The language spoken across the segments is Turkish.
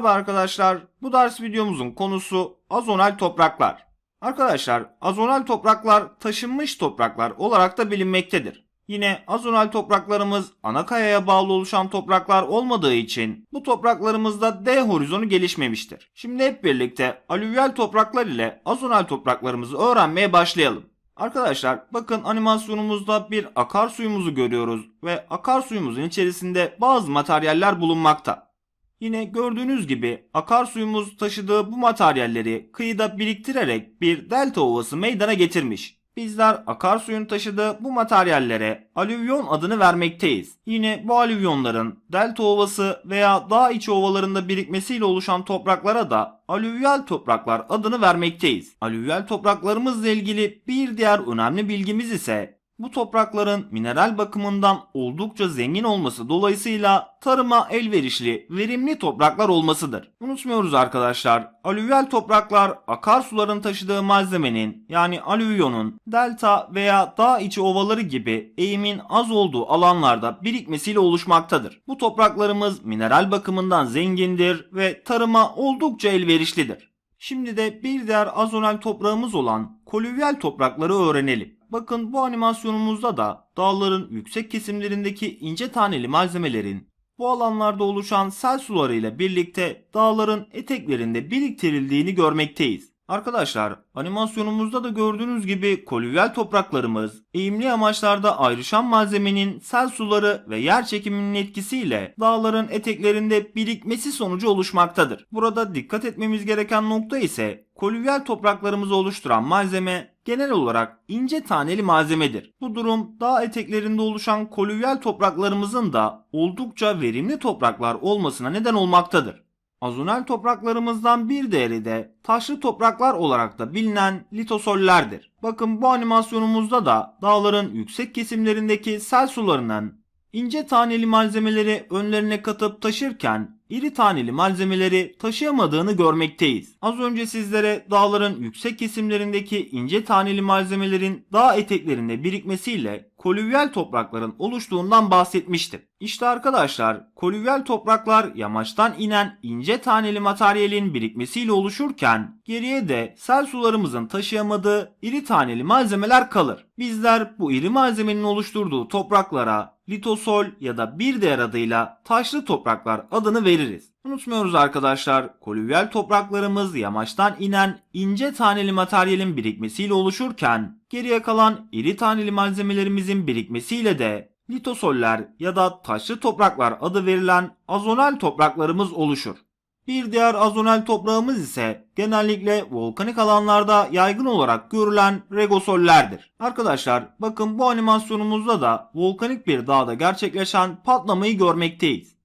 Merhaba arkadaşlar. Bu ders videomuzun konusu azonal topraklar. Arkadaşlar, azonal topraklar taşınmış topraklar olarak da bilinmektedir. Yine azonal topraklarımız ana kayaya bağlı oluşan topraklar olmadığı için bu topraklarımızda D horizonu gelişmemiştir. Şimdi hep birlikte alüvyal topraklar ile azonal topraklarımızı öğrenmeye başlayalım. Arkadaşlar bakın animasyonumuzda bir akarsuyumuzu görüyoruz ve akarsuyumuzun içerisinde bazı materyaller bulunmakta. Yine gördüğünüz gibi akarsuyumuz taşıdığı bu materyalleri kıyıda biriktirerek bir delta ovası meydana getirmiş. Bizler akarsuyun taşıdığı bu materyallere alüvyon adını vermekteyiz. Yine bu alüvyonların delta ovası veya dağ içi ovalarında birikmesiyle oluşan topraklara da alüvyal topraklar adını vermekteyiz. Alüvyal topraklarımızla ilgili bir diğer önemli bilgimiz ise bu toprakların mineral bakımından oldukça zengin olması dolayısıyla tarıma elverişli, verimli topraklar olmasıdır. Unutmuyoruz arkadaşlar, alüvyal topraklar akarsuların taşıdığı malzemenin yani alüvyonun delta veya dağ içi ovaları gibi eğimin az olduğu alanlarda birikmesiyle oluşmaktadır. Bu topraklarımız mineral bakımından zengindir ve tarıma oldukça elverişlidir. Şimdi de bir diğer azonal toprağımız olan kolüvyal toprakları öğrenelim. Bakın bu animasyonumuzda da dağların yüksek kesimlerindeki ince taneli malzemelerin bu alanlarda oluşan sel sularıyla birlikte dağların eteklerinde biriktirildiğini görmekteyiz. Arkadaşlar animasyonumuzda da gördüğünüz gibi kolüvyal topraklarımız eğimli amaçlarda ayrışan malzemenin sel suları ve yer çekiminin etkisiyle dağların eteklerinde birikmesi sonucu oluşmaktadır. Burada dikkat etmemiz gereken nokta ise kolüvyal topraklarımızı oluşturan malzeme genel olarak ince taneli malzemedir. Bu durum dağ eteklerinde oluşan kolüvyal topraklarımızın da oldukça verimli topraklar olmasına neden olmaktadır. Azonal topraklarımızdan bir diğeri de taşlı topraklar olarak da bilinen litosollerdir. Bakın bu animasyonumuzda da dağların yüksek kesimlerindeki sel sularının ince taneli malzemeleri önlerine katıp taşırken iri taneli malzemeleri taşıyamadığını görmekteyiz. Az önce sizlere dağların yüksek kesimlerindeki ince taneli malzemelerin dağ eteklerinde birikmesiyle kolüvyal toprakların oluştuğundan bahsetmiştim. İşte arkadaşlar kolüvyal topraklar yamaçtan inen ince taneli materyalin birikmesiyle oluşurken geriye de sel sularımızın taşıyamadığı iri taneli malzemeler kalır. Bizler bu iri malzemenin oluşturduğu topraklara litosol ya da bir diğer adıyla taşlı topraklar adını veririz. Unutmuyoruz arkadaşlar, kolüvyal topraklarımız yamaçtan inen ince taneli materyalin birikmesiyle oluşurken geriye kalan iri taneli malzemelerimizin birikmesiyle de litosoller ya da taşlı topraklar adı verilen azonal topraklarımız oluşur. Bir diğer azonal toprağımız ise genellikle volkanik alanlarda yaygın olarak görülen regosollerdir. Arkadaşlar bakın bu animasyonumuzda da volkanik bir dağda gerçekleşen patlamayı görmekteyiz.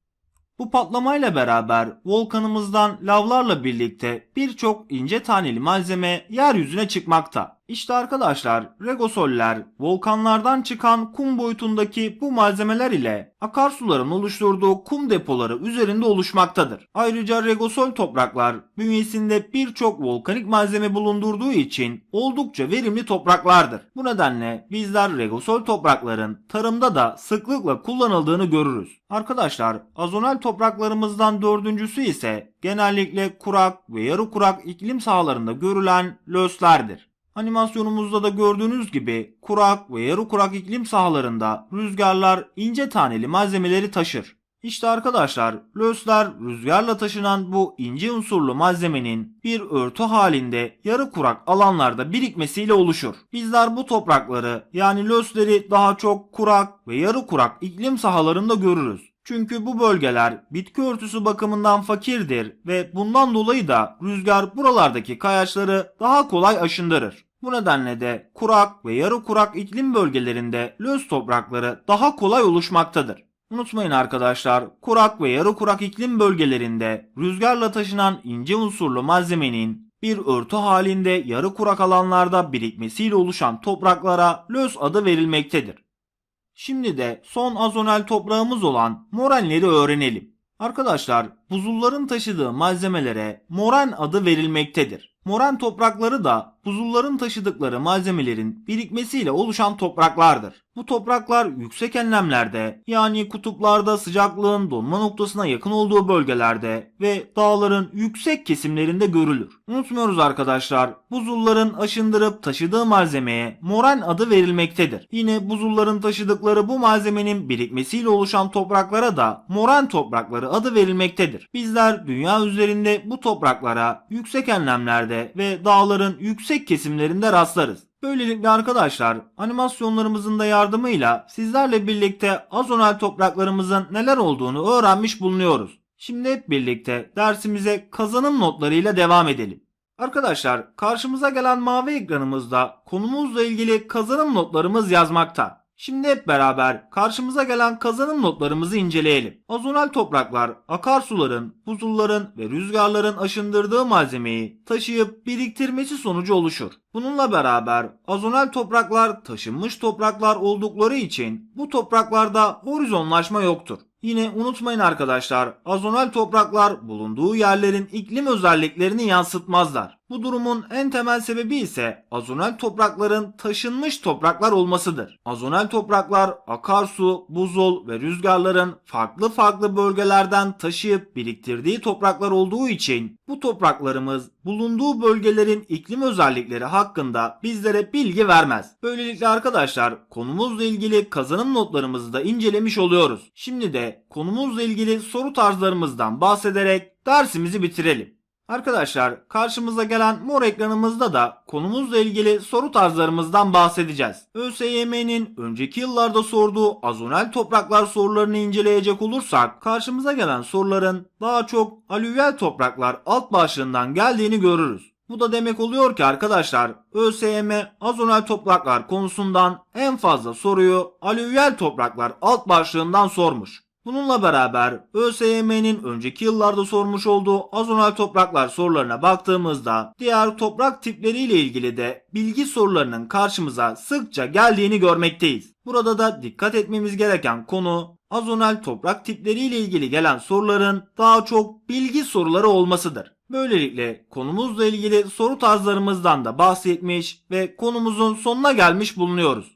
Bu patlamayla beraber volkanımızdan lavlarla birlikte birçok ince taneli malzeme yeryüzüne çıkmakta. İşte arkadaşlar regosoller volkanlardan çıkan kum boyutundaki bu malzemeler ile akarsuların oluşturduğu kum depoları üzerinde oluşmaktadır. Ayrıca regosol topraklar bünyesinde birçok volkanik malzeme bulundurduğu için oldukça verimli topraklardır. Bu nedenle bizler regosol toprakların tarımda da sıklıkla kullanıldığını görürüz. Arkadaşlar azonal topraklarımızdan dördüncüsü ise genellikle kurak ve yarı kurak iklim sahalarında görülen löslerdir. Animasyonumuzda da gördüğünüz gibi kurak ve yarı kurak iklim sahalarında rüzgarlar ince taneli malzemeleri taşır. İşte arkadaşlar lösler rüzgarla taşınan bu ince unsurlu malzemenin bir örtü halinde yarı kurak alanlarda birikmesiyle oluşur. Bizler bu toprakları yani lösleri daha çok kurak ve yarı kurak iklim sahalarında görürüz. Çünkü bu bölgeler bitki örtüsü bakımından fakirdir ve bundan dolayı da rüzgar buralardaki kayaçları daha kolay aşındırır. Bu nedenle de kurak ve yarı kurak iklim bölgelerinde löz toprakları daha kolay oluşmaktadır. Unutmayın arkadaşlar, kurak ve yarı kurak iklim bölgelerinde rüzgarla taşınan ince unsurlu malzemenin bir örtü halinde yarı kurak alanlarda birikmesiyle oluşan topraklara löz adı verilmektedir. Şimdi de son azonal toprağımız olan morenleri öğrenelim. Arkadaşlar buzulların taşıdığı malzemelere moren adı verilmektedir. Moren toprakları da buzulların taşıdıkları malzemelerin birikmesiyle oluşan topraklardır. Bu topraklar yüksek enlemlerde yani kutuplarda sıcaklığın donma noktasına yakın olduğu bölgelerde ve dağların yüksek kesimlerinde görülür. Unutmuyoruz arkadaşlar buzulların aşındırıp taşıdığı malzemeye moren adı verilmektedir. Yine buzulların taşıdıkları bu malzemenin birikmesiyle oluşan topraklara da moren toprakları adı verilmektedir. Bizler dünya üzerinde bu topraklara yüksek enlemlerde ve dağların yüksek kesimlerinde rastlarız. Böylelikle arkadaşlar animasyonlarımızın da yardımıyla sizlerle birlikte azonal topraklarımızın neler olduğunu öğrenmiş bulunuyoruz. Şimdi hep birlikte dersimize kazanım notlarıyla devam edelim. Arkadaşlar karşımıza gelen mavi ekranımızda konumuzla ilgili kazanım notlarımız yazmakta. Şimdi hep beraber karşımıza gelen kazanım notlarımızı inceleyelim. Azonal topraklar akarsuların, buzulların ve rüzgarların aşındırdığı malzemeyi taşıyıp biriktirmesi sonucu oluşur. Bununla beraber azonal topraklar taşınmış topraklar oldukları için bu topraklarda horizonlaşma yoktur. Yine unutmayın arkadaşlar azonal topraklar bulunduğu yerlerin iklim özelliklerini yansıtmazlar. Bu durumun en temel sebebi ise azonal toprakların taşınmış topraklar olmasıdır. Azonal topraklar akarsu, buzul ve rüzgarların farklı farklı bölgelerden taşıyıp biriktirdiği topraklar olduğu için bu topraklarımız bulunduğu bölgelerin iklim özellikleri hakkında bizlere bilgi vermez. Böylelikle arkadaşlar konumuzla ilgili kazanım notlarımızı da incelemiş oluyoruz. Şimdi de konumuzla ilgili soru tarzlarımızdan bahsederek dersimizi bitirelim. Arkadaşlar karşımıza gelen mor ekranımızda da konumuzla ilgili soru tarzlarımızdan bahsedeceğiz. ÖSYM'nin önceki yıllarda sorduğu azonel topraklar sorularını inceleyecek olursak karşımıza gelen soruların daha çok alüvyal topraklar alt başlığından geldiğini görürüz. Bu da demek oluyor ki arkadaşlar ÖSYM azonel topraklar konusundan en fazla soruyu alüvyal topraklar alt başlığından sormuş. Bununla beraber ÖSYM'nin önceki yıllarda sormuş olduğu azonal topraklar sorularına baktığımızda diğer toprak tipleriyle ilgili de bilgi sorularının karşımıza sıkça geldiğini görmekteyiz. Burada da dikkat etmemiz gereken konu azonal toprak tipleriyle ilgili gelen soruların daha çok bilgi soruları olmasıdır. Böylelikle konumuzla ilgili soru tarzlarımızdan da bahsetmiş ve konumuzun sonuna gelmiş bulunuyoruz.